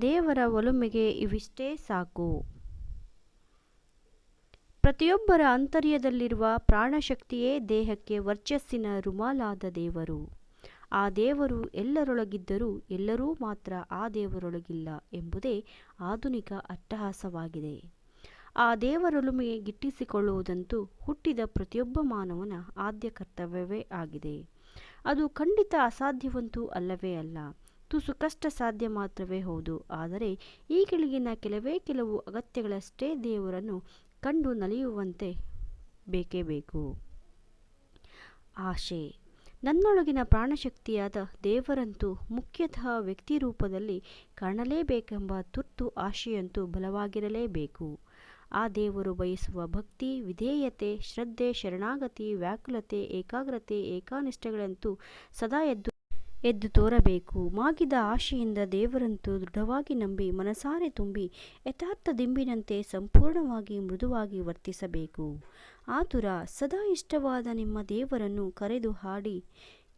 ದೇವರ ಒಲುಮೆಗೆ ಇವಿಷ್ಟೇ ಸಾಕು. ಪ್ರತಿಯೊಬ್ಬರ ಅಂತರ್ಯದಲ್ಲಿರುವ ಪ್ರಾಣಶಕ್ತಿಯೇ ದೇಹಕ್ಕೆ ವರ್ಚಸ್ಸಿನ ರುಮಾಲಾದ ದೇವರು. ಆ ದೇವರು ಎಲ್ಲರೊಳಗಿದ್ದರೂ ಎಲ್ಲರೂ ಮಾತ್ರ ಆ ದೇವರೊಳಗಿಲ್ಲ ಎಂಬುದೇ ಆಧುನಿಕ ಅಟ್ಟಹಾಸವಾಗಿದೆ. ಆ ದೇವರೊಲುಮೆ ಗಿಟ್ಟಿಸಿಕೊಳ್ಳುವುದಂತೂ ಹುಟ್ಟಿದ ಪ್ರತಿಯೊಬ್ಬ ಮಾನವನ ಆದ್ಯ ಕರ್ತವ್ಯವೇ ಆಗಿದೆ. ಅದು ಖಂಡಿತ ಅಸಾಧ್ಯವಂತೂ ಅಲ್ಲವೇ ಅಲ್ಲ. ತುಸು ಕಷ್ಟ ಸಾಧ್ಯ ಮಾತ್ರವೇ ಹೌದು. ಆದರೆ ಈ ಕೆಳಗಿನ ಕೆಲವೇ ಕೆಲವು ಅಗತ್ಯಗಳಷ್ಟೇ ದೇವರನ್ನು ಕಂಡು ನಲಿಯುವಂತೆ ಬೇಕೇ ಬೇಕು. ಆಶೆ. ನನ್ನೊಳಗಿನ ಪ್ರಾಣಶಕ್ತಿಯಾದ ದೇವರಂತೂ ಮುಖ್ಯತಃ ವ್ಯಕ್ತಿ ರೂಪದಲ್ಲಿ ಕಾಣಲೇಬೇಕೆಂಬ ತುರ್ತು ಆಶೆಯಂತೂ ಬಲವಾಗಿರಲೇಬೇಕು. ಆ ದೇವರು ಬಯಸುವ ಭಕ್ತಿ, ವಿಧೇಯತೆ, ಶ್ರದ್ಧೆ, ಶರಣಾಗತಿ, ವ್ಯಾಕುಲತೆ, ಏಕಾಗ್ರತೆ ಏಕಾನಿಷ್ಠೆಗಳಂತೂ ಸದಾ ಎದ್ದು ಎದ್ದು ತೋರಬೇಕು. ಮಾಗಿದ ಆಶೆಯಿಂದ ದೇವರಂತೂ ದೃಢವಾಗಿ ನಂಬಿ ಮನಸಾರೆ ತುಂಬಿ ಯಥಾರ್ಥ ದಿಂಬಿನಂತೆ ಸಂಪೂರ್ಣವಾಗಿ ಮೃದುವಾಗಿ ವರ್ತಿಸಬೇಕು. ಆತುರ, ಸದಾ ಇಷ್ಟವಾದ ನಿಮ್ಮ ದೇವರನ್ನು ಕರೆದು ಹಾಡಿ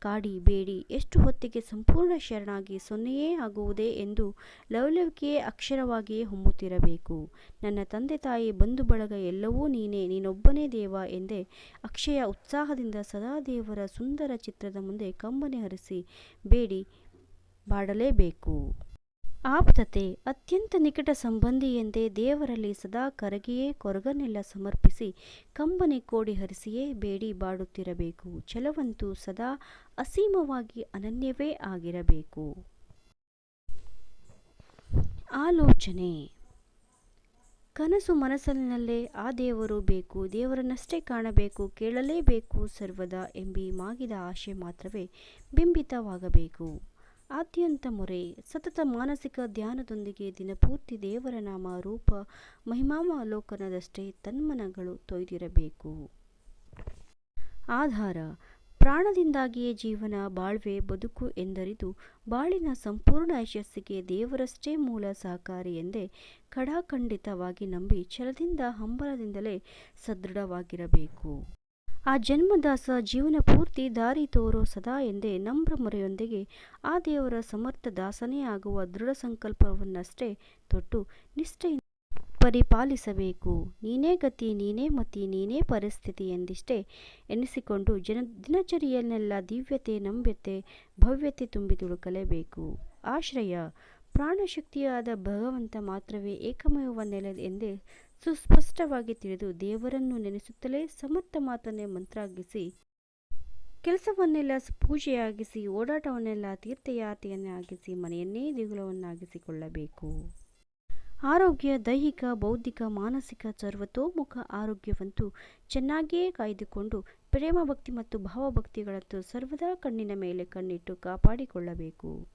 ಕಾಡಿ ಬೇಡಿ. ಎಷ್ಟು ಹೊತ್ತಿಗೆ ಸಂಪೂರ್ಣ ಶರಣಾಗಿ ಸೊನ್ನೆಯೇ ಆಗುವುದೇ ಎಂದು ಲವಲವಿಕೆಯೇ ಅಕ್ಷರವಾಗಿಯೇ ಹೊಮ್ಮುತ್ತಿರಬೇಕು. ನನ್ನ ತಂದೆ ತಾಯಿ ಬಂಧು ಬಳಗ ಎಲ್ಲವೂ ನೀನೇ, ನೀನೊಬ್ಬನೇ ದೇವ ಎಂದೇ ಅಕ್ಷಯ ಉತ್ಸಾಹದಿಂದ ಸದಾ ದೇವರ ಸುಂದರ ಚಿತ್ರದ ಮುಂದೆ ಕಂಬನಿ ಹರಿಸಿ, ಬೇಡಿ, ಬಾಡಲೇಬೇಕು. ಆಪ್ತತೆ ಅತ್ಯಂತ ನಿಕಟ ಸಂಬಂಧಿ ಎಂದೇ ದೇವರಲ್ಲಿ ಸದಾ ಕರಗಿಯೇ ಕೊರಗನ್ನೆಲ್ಲ ಸಮರ್ಪಿಸಿ ಕಂಬನಿ ಕೋಡಿ ಹರಿಸಿಯೇ ಬೇಡಿ ಬಾಡುತ್ತಿರಬೇಕು. ಛಲವಂತೂ ಸದಾ ಅಸೀಮವಾಗಿ ಅನನ್ಯವೇ ಆಗಿರಬೇಕು. ಆಲೋಚನೆ. ಕನಸು ಮನಸ್ಸಿನಲ್ಲೇ ಆ ದೇವರು ಬೇಕು, ದೇವರನ್ನಷ್ಟೇ ಕಾಣಬೇಕು, ಕೇಳಲೇಬೇಕು ಸರ್ವದಾ ಎಂಬಿ ಮಾಗಿದ ಆಶೆ ಮಾತ್ರವೇ ಬಿಂಬಿತವಾಗಬೇಕು. ಆದ್ಯಂತ ಮೊರೆ, ಸತತ ಮಾನಸಿಕ ಧ್ಯಾನದೊಂದಿಗೆ ದಿನಪೂರ್ತಿ ದೇವರ ನಾಮ ರೂಪ ಮಹಿಮಾವಲೋಕನದಷ್ಟೇ ತನ್ಮನಗಳು ತೊಯ್ದಿರಬೇಕು. ಆಧಾರ, ಪ್ರಾಣದಿಂದಾಗಿಯೇ ಜೀವನ ಬಾಳ್ವೆ ಬದುಕು ಎಂದರಿದು ಬಾಳಿನ ಸಂಪೂರ್ಣ ಯಶಸ್ಸಿಗೆ ದೇವರಷ್ಟೇ ಮೂಲ ಸಹಕಾರಿ ಎಂದೇ ಖಡಾಖಂಡಿತವಾಗಿ ನಂಬಿ ಛಲದಿಂದ ಹಂಬಲದಿಂದಲೇ ಸದೃಢವಾಗಿರಬೇಕು. ಆ ಜನ್ಮದಾಸ ಜೀವನ ಪೂರ್ತಿ ದಾರಿ ತೋರೋ ಸದಾ ಎಂದೇ ನಮ್ರ ಮೊರೆಯೊಂದಿಗೆ ಆ ದೇವರ ಸಮರ್ಥ ದಾಸನೇ ಆಗುವ ದೃಢ ಸಂಕಲ್ಪವನ್ನಷ್ಟೇ ತೊಟ್ಟು ನಿಷ್ಠೆಯಿಂದ ಪರಿಪಾಲಿಸಬೇಕು. ನೀನೇ ಗತಿ, ನೀನೇ ಮತಿ, ನೀನೇ ಪರಿಸ್ಥಿತಿ ಎಂದಿಷ್ಟೇ ಎನಿಸಿಕೊಂಡು ಜನ ದಿನಚರಿಯನ್ನೆಲ್ಲ ದಿವ್ಯತೆ, ನಂಬ್ಯತೆ, ಭವ್ಯತೆ ತುಂಬಿ ತುಳುಕಲೇಬೇಕು. ಆಶ್ರಯ, ಪ್ರಾಣಶಕ್ತಿಯಾದ ಭಗವಂತ ಮಾತ್ರವೇ ಏಕಮೇವ ನೆಲೆ ಎಂದೇ ಸುಸ್ಪಷ್ಟವಾಗಿ ತಿಳಿದು ದೇವರನ್ನು ನೆನೆಸುತ್ತಲೇ ಸಮರ್ಥ ಮಾತನ್ನೇ ಮಂತ್ರಾಗಿಸಿ ಕೆಲಸವನ್ನೆಲ್ಲ ಪೂಜೆಯಾಗಿಸಿ ಓಡಾಟವನ್ನೆಲ್ಲ ತೀರ್ಥಯಾತ್ರೆಯನ್ನಾಗಿಸಿ ಮನೆಯನ್ನೇ ದೇಗುಲವನ್ನಾಗಿಸಿಕೊಳ್ಳಬೇಕು. ಆರೋಗ್ಯ, ದೈಹಿಕ, ಬೌದ್ಧಿಕ, ಮಾನಸಿಕ ಸರ್ವತೋಮುಖ ಆರೋಗ್ಯವಂತೂ ಚೆನ್ನಾಗಿಯೇ ಕಾಯ್ದುಕೊಂಡು ಪ್ರೇಮ ಭಕ್ತಿ ಮತ್ತು ಭಾವಭಕ್ತಿಗಳಂತೂ ಸರ್ವದಾ ಕಣ್ಣಿನ ಮೇಲೆ ಕಣ್ಣಿಟ್ಟು ಕಾಪಾಡಿಕೊಳ್ಳಬೇಕು.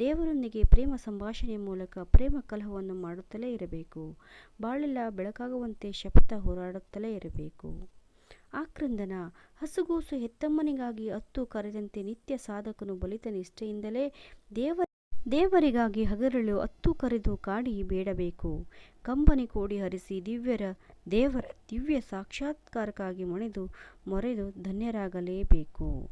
ದೇವರೊಂದಿಗೆ ಪ್ರೇಮ ಸಂಭಾಷಣೆ ಮೂಲಕ ಪ್ರೇಮ ಕಲಹವನ್ನು ಮಾಡುತ್ತಲೇ ಇರಬೇಕು. ಬಾಳೆಲ್ಲ ಬೆಳಕಾಗುವಂತೆ ಶಪಥ ಹೋರಾಡುತ್ತಲೇ ಇರಬೇಕು. ಆಕ್ರಂದನ ಹಸುಗೂಸು ಹೆತ್ತಮ್ಮನಿಗಾಗಿ ಅತ್ತು ಕರೆದಂತೆ ನಿತ್ಯ ಸಾಧಕನು ಬಲಿತ ನಿಷ್ಠೆಯಿಂದಲೇ ದೇವ ದೇವರಿಗಾಗಿ ಹಗರಳು ಅತ್ತು ಕರೆದು ಕಾಡಿ ಬೇಡಬೇಕು. ಕಂಬನಿ ಕೋಡಿ ಹರಿಸಿ ದಿವ್ಯರ ದೇವರ ದಿವ್ಯ ಸಾಕ್ಷಾತ್ಕಾರಕ್ಕಾಗಿ ಮಣಿದು ಮೊರೆದು ಧನ್ಯರಾಗಲೇಬೇಕು.